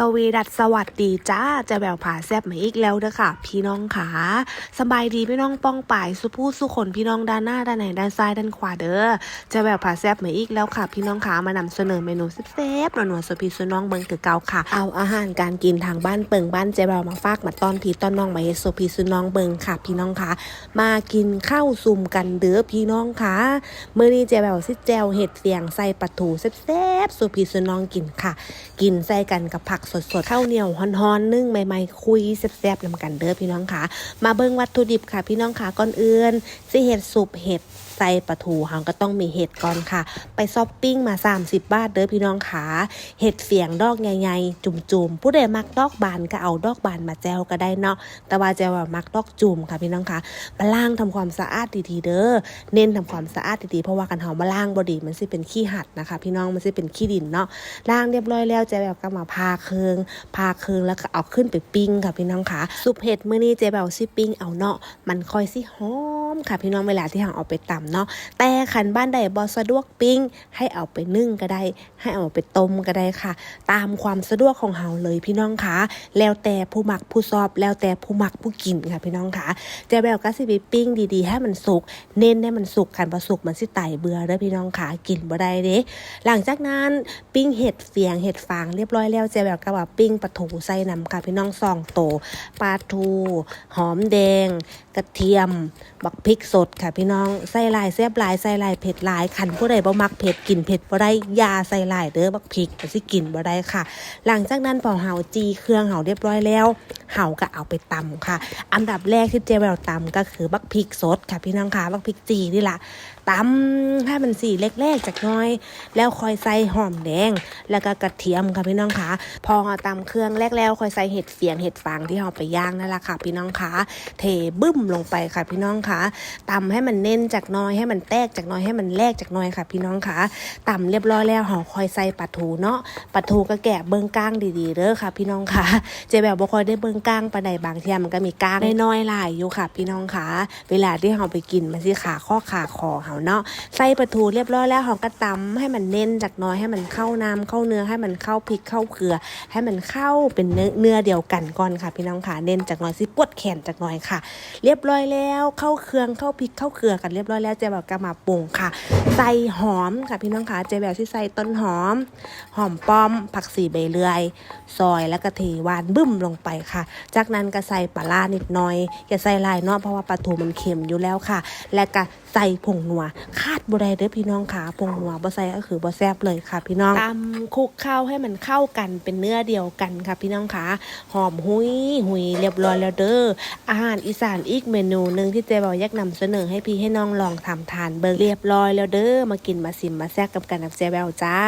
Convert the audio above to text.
สวีดัสสวัสดีจ้าเจะแววผาแซบมาอีกแล้วเด้อค่ะ พี่น้องขาสบายดีพี่น้องป้องป่ายสุผู้สุคนพี่น้องด้านหน้าด้านไหนด้านซ้ายด้านขวาเด้อเจะแววผาแซบมาอีกแล้วค่ะ พี่น้องขามานำเสนอเมนูแซ่บๆหนวลๆสุพีสุน้องเบิงคือเก่าค่ะ เอาอาหารการกินทางบ้านเปิงบ้านเจะแววมาฝากมาตอนพี่ต้อนน้องมาเฮสุพีสุน้องเบิงค่ะ พี่น้องขามากินข้าวซุ่มกันเด้อพี่น้องขามื้อนี้เจะแววสิแจวเห็ดเสียงใส่ปลาทูแซ่บๆสุพีสุน้องกินค่ะ กินใส่กันกับผักสดๆข้าวเหนียวฮอนๆนึ่งใหม่ๆ คุยแซ่บๆนำกันเด้อพี่น้องค่ะ มาเบิ่งวัตถุดิบค่ะ พี่น้องค่ะก่อนอื่นสิเห็ดสุบเห็ด ใส่ปลาทูเฮาก็ต้องมีเห็ดก่อนค่ะ ไปซอปปิ้งมา 30 บาทเด้อพี่น้องค่ะเห็ดเฟียงดอกใหญ่ๆจุ่มๆ ผู้ใดมักดอกบานก็เอาดอกบานมาแจวก็ได้เนาะแต่ว่าแจวมักดอกจุ่มค่ะพี่น้องค่ะมาล้างทำความสะอาดดีๆเด้อเน้นทำความสะอาดดีๆเพราะว่ากันเฮามาล้างบ่ดีมันสิเป็นขี้หัดนะคะ พี่น้องมันสิเป็นขี้ดินเนาะล้างเรียบร้อยแล้วเจ๊แบบก็มาพาเคืองพาเคืองแล้วก็เอาขึ้นไปปิ้งค่ะพี่น้องค่ะซุปเห็ดมื้อนี้เจ๊แบบสิปิ้งเอาเนาะมันค่อยสิหอม ค่ะพี่น้องเวลาที่เราเอาไปตำเนาะแต่ขันบ้านใดบ่สะดวกปิ้ง ให้เอาไปนึ่งก็ได้ ให้เอาไปต้มก็ได้ค่ะ ตามความสะดวกของเฮาเลยพี่น้องค่ะ แล้วแต่ผู้มักผู้ชอบ แล้วแต่ผู้มักผู้กินค่ะพี่น้องค่ะเจ๊แบบก็สิไปปิ้งดีๆ ให้มันสุก เน้นให้มันสุกคันบ่สุกมันสิไตเบื่อเด้อพี่น้องค่ะกินบ่ได้เด้หลังจากนั้นปิ้งเห็ดเฟียงเห็ดฟางเรียบร้อยแล้วเจะแบบกับว่าปิ้งปลาทูใส่น้ำค่ะพี่น้องซองโตปลาทู หอมแดง กระเทียม บักพริกสดค่ะพี่น้องใส่ลายแซ่บลายใส่ลายเผ็ดลายขันผู้ใดบ่มักเผ็ดกินเผ็ดบ่ได้ยาใส่ลายเด้อบักพริกสิกินบ่ได้ค่ะ หลังจากนั้นพอเฮาจีเครื่องเฮาเรียบร้อยแล้วเฮาก็เอาไปตำค่ะ อันดับแรกที่เจแววตำก็คือบักพริกสดค่ะพี่น้องค่ะบักพริกจีนี่ล่ะตำให้มันสีเล็กๆจากน้อย แล้วค่อยใส่หอมแดง แล้วก็กระเทียมค่ะพี่น้องคะพอเราตำเครื่องแรกแล้วค่อยใส่เห็ดเฟียงเห็ดฟางที่เราไปย่างนั่นแหละค่ะ พี่น้องคะเทบึ้มลงไปค่ะพี่น้องคะตำให้มันเน้นจากน้อยให้มันแตกจากน้อยให้มันแลกจากน้อยค่ะ พี่น้องคะตำเรียบร้อยแล้วเราค่อยใส่ปลาทูเนาะปลาทูก็แกะเบิ้องก้างดีๆเด้อค่ะ พี่น้องคะเจ๊แบบบ่คอยได้เบิ้องก้างปลาใดบางเทียมันก็มีก้างน้อยๆหลายอยู่ค่ะ พี่น้องคะเวลาที่เราไปกินมันสิขาข้อขาคอเฮาเนาะใส่ปลาทูเรียบร้อยแล้วห่อกระตำให้มันเน้นจากน้อยให้มันเข้าน้ำเข้าเนื้อให้มันเข้าพริกเข้าเกลือ ให้มันเข้าเป็นเนื้อเนื้อเดียวกันก่อนค่ะ พี่น้องค่ะเน้นจากน้อยสิปวดแขนจากน้อยค่ะ เรียบร้อยแล้วเข้าเครืองเข้าพริกเข้าเกลือกันเรียบร้อยแล้วเจ๊แบบก็มาปรุงค่ะ ใส่หอมค่ะพี่น้องค่ะเจ๊แบบที่ใส่ต้นหอม หอมป้อม ผักสีใบเลื่อย ซอยแล้วก็เทหวานบึ้มลงไปค่ะ จากนั้นก็ใส่ปลาร้านิดหน่อย อย่าใส่ลายเนาะเพราะว่าปลาทูมันเค็มอยู่แล้วค่ะ และก็ใส่ผงนัวคาดบไดเด้อพี่น้องค่ะผงนัวบ่ใส่ก็คือบ่แซ่บเลยค่ะ พี่น้องตำคลุกเข้าให้มันเข้ากันเป็นเนื้อเดียวกันค่ะ พี่น้องค่ะหอมหุยหุยเรียบร้อยแล้วเด้ออาหารอีสานอีกเมนูหนึ่งที่เจ๊บอกอยากนำเสนอให้พี่ให้น้องลองทำทานเบิ่งเรียบร้อยแล้วเด้อมากินมาสิมมาแซ่กับกันกับเจแววจ้า